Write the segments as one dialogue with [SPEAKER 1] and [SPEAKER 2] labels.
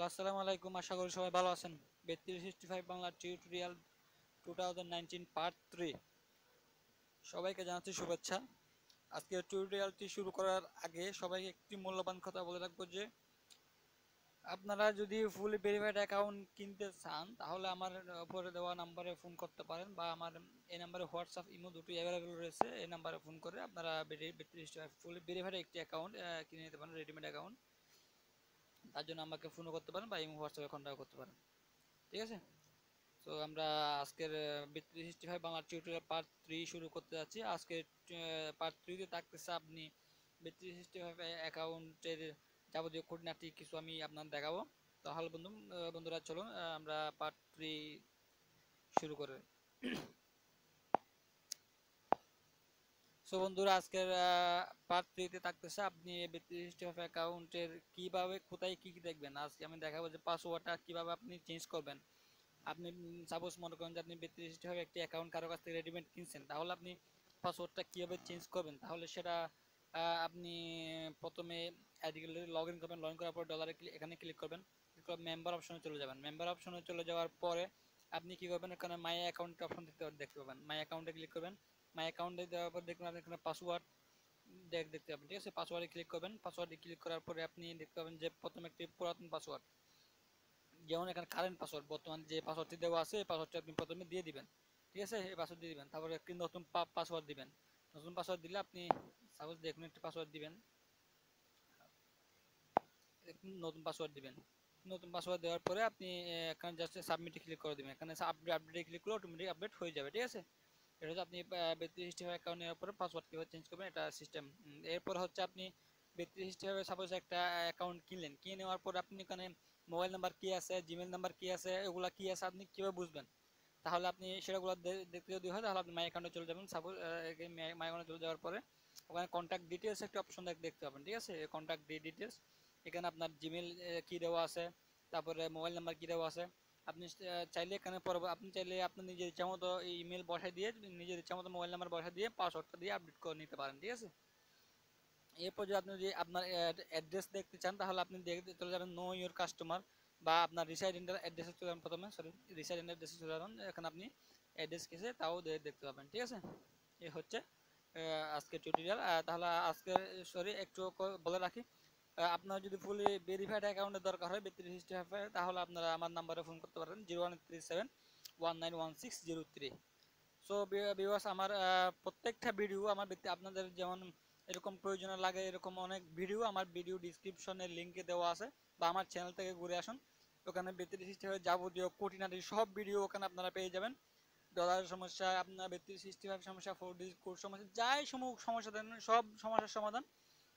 [SPEAKER 1] Hello, আসসালামু আলাইকুম। আশা করি সবাই ভালো আছেন। বেত্রিশ sixty five Bangla tutorial two thousand part three সবাইকে জানাচ্ছি শুভেচ্ছা। আজকে টিউটোরিয়ালটি শুরু করার আগে সবাইকে একটি মূল্যবান কথা বলে রাখব যে, আপনারা যদি ফুলি ভেরিফাইড অ্যাকাউন্ট কিনতে চান, তাহলে আমার উপরে দেওয়া নাম্বারে ফোন করতে পারেন বা আমার এই নাম্বারে হোয়াটসঅ্যাপ ইমো দুটোই অ্যাভেলেবল রয়েছে। এই নাম্বারে ফোন করে আপনারা ফুলি ভেরিফাইড একটি অ্যাকাউন্ট কিনে নিতে পারেন রেডিমেড অ্যাকাউন্ট তার জন্য আমাকে ফোনও করতে পারেন বা ইমো, হোয়াটসঅ্যাপে কন্ট্যাক্ট করতে পারেন। ঠিক আছে? তো আমরা আজকের বিত্রিশ sixty five Bangla tutorial part three শুরু করতে যাচ্ছি। আজকের পার্ট থ্রিতে থাকতেছে আপনি বিত্রিশ সিক্সটি ফাইভ অ্যাকাউন্টের যাবতীয় খুঁটিনাটি কিছু আমি আপনার দেখাবো। তাহলে বন্ধু বন্ধুরা চলুন আমরা পার্ট থ্রি শুরু করে সো বন্ধুরা, আজকের পার্ট থ্রিতে থাকতেছে। আপনি বিত্রিশ অফ অ্যাকাউন্টের কীভাবে, কোথায় কি কি দেখবেন? আজকে আমি দেখাবো যে পাসওয়ার্ডটা কীভাবে আপনি চেঞ্জ করবেন। আপনি সাপোজ মনে করেন যে আপনি অফ একটি অ্যাকাউন্ট কারও কাছ থেকে রেডিমেড কিনছেন, তাহলে আপনি পাসওয়ার্ডটা কীভাবে চেঞ্জ করবেন? তাহলে সেটা আপনি প্রথমে আইডিগুলো লগ ইন করবেন লগ ইন করার পর ডলারে এখানে ক্লিক করবেন। মেম্বার অপশনে চলে যাবেন। মেম্বার অপশনে চলে যাওয়ার পরে আপনি কি করবেন? এখানে মাই অ্যাকাউন্ট অপশন দেখতে দেখতে পাবেন মাই অ্যাকাউন্টে ক্লিক করবেন। মাই অ্যাকাউন্টে দেওয়ার পর দেখবেন আপনি এখানে পাসওয়ার্ড দেখ দেখতে পাবেন, ঠিক আছে? পাসওয়ার্ডে ক্লিক করবেন। পাসওয়ার্ডে ক্লিক করার পরে আপনি দেখতে পাবেন যে প্রথমে একটি পুরাতন পাসওয়ার্ড যেমন এখানে কারেন্ট পাসওয়ার্ড বর্তমান যে পাসওয়ার্ডটি দেওয়া আছে, এই পাসওয়ার্ডটি আপনি প্রথমে দিয়ে দিবেন, ঠিক আছে? এই পাসওয়ার্ড দিয়ে দিবেন। তারপরে একটি নতুন পাসওয়ার্ড দিবেন। নতুন পাসওয়ার্ড দিলে আপনি সাপোজ দেখুন একটি পাসওয়ার্ড দিবেন। নতুন পাসওয়ার্ড দিবেন। নতুন পাসওয়ার্ড দেওয়ার পরে আপনি এখানে জাস্ট সাবমিটে ক্লিক করে দিবেন। এখানে আপডেট আপডেটে ক্লিক করলে অটোমেটিক আপডেট হয়ে যাবে, ঠিক আছে? এটা হচ্ছে আপনি ব্যক্তি হিস্ট্রি অ্যাকাউন্ট নেওয়ার পরে পাসওয়ার্ড কীভাবে চেঞ্জ করবেন, এটা সিস্টেম এরপর হচ্ছে আপনি ব্যক্তি হিস্ট্রি সাপোজ একটা অ্যাকাউন্ট কিনলেন। কিনে নেওয়ার পর আপনি এখানে মোবাইল নাম্বার কী আছে জিমেল নাম্বার কী আছে, এগুলো কী আছে আপনি কীভাবে বুঝবেন? তাহলে আপনি সেটাগুলো দেখতে যদি হয়, তাহলে আপনি মাই অ্যাকাউন্টে চলে যাবেন। সাপোজ মাই অ্যাকাউন্টে চলে যাওয়ার পরে ওখানে কন্ট্যাক্ট ডিটেলস একটা অপশন দেখতে পাবেন, ঠিক আছে? কন্ট্যাক্ট ডিটেলস এখানে আপনার জিমেল কী দেওয়া আছে, তারপরে মোবাইল নাম্বার কী দেওয়া আছে আপনি চাইলে এখানে আপনি চাইলে আপনার নিজের ইচ্ছা মতো ইমেল বসাই দিয়ে, নিজের ইচ্ছা মতো মোবাইল নাম্বার বসাই দিয়ে পাসওয়ার্ডটা দিয়ে আপডেট করে নিতে পারেন, ঠিক আছে? এরপর যদি আপনি যদি আপনার অ্যাড্রেস দেখতে চান, তাহলে আপনি দেখতে চলে যাবেন নো ইউর কাস্টমার বা আপনার রিসাইডেন্টের অ্যাড্রেসে চলে যাবেন প্রথমে সরি রিসাইডেন্টের অ্যাড্রেসে চলে যাবেন, এখানে আপনি অ্যাড্রেস কেসে তাও দেখতে পাবেন, ঠিক আছে? এ হচ্ছে আজকে টিউটোরিয়াল তাহলে আজকে সরি একটু বলে রাখি। আপনার যদি ফুলি ভেরিফাইড অ্যাকাউন্টের দরকার হয়, বেত্রিশ হিস্ট্রি তাহলে আপনারা আমার নাম্বারে ফোন করতে পারেন zero one three seven one nine one six zero three so বিবাস আমার প্রত্যেকটা ভিডিও আমার ব্যক্তি আপনাদের যেমন এরকম প্রয়োজনে লাগে, এরকম অনেক ভিডিও আমার ভিডিও ডিসক্রিপশনে লিঙ্কে দেওয়া আছে, বা আমার চ্যানেল থেকে ঘুরে আসুন। ওখানে বেত্রিশ হিস্ট্রি যাবতীয় কোটিনাটি সব ভিডিও ওখানে আপনারা পেয়ে যাবেন। ডলারের সমস্যা, আপনার সিক্সটি ফাইভ সমস্যা ফোর ডি কোড সমস্যা, যাই সমস্যা দেন, সব সমস্যার সমাধান।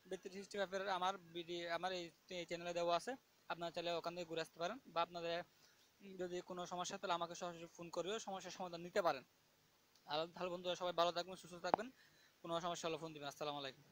[SPEAKER 1] বেত্রিশ সিক্সটি ফাইভের আমার ভিডিও আমার এই চ্যানেলে দেওয়া আছে। আপনারা চাইলে ওখান থেকে ঘুরে আসতে পারেন বা আপনাদের যদি কোনো সমস্যা তাহলে আমাকে সরাসরি ফোন করেও সমস্যার সমাধান নিতে পারেন। আর তাহলে বন্ধুরা সবাই ভালো থাকবেন, সুস্থ থাকবেন। কোনো সমস্যা হলে ফোন দিবেন। আসসালামু আলাইকুম।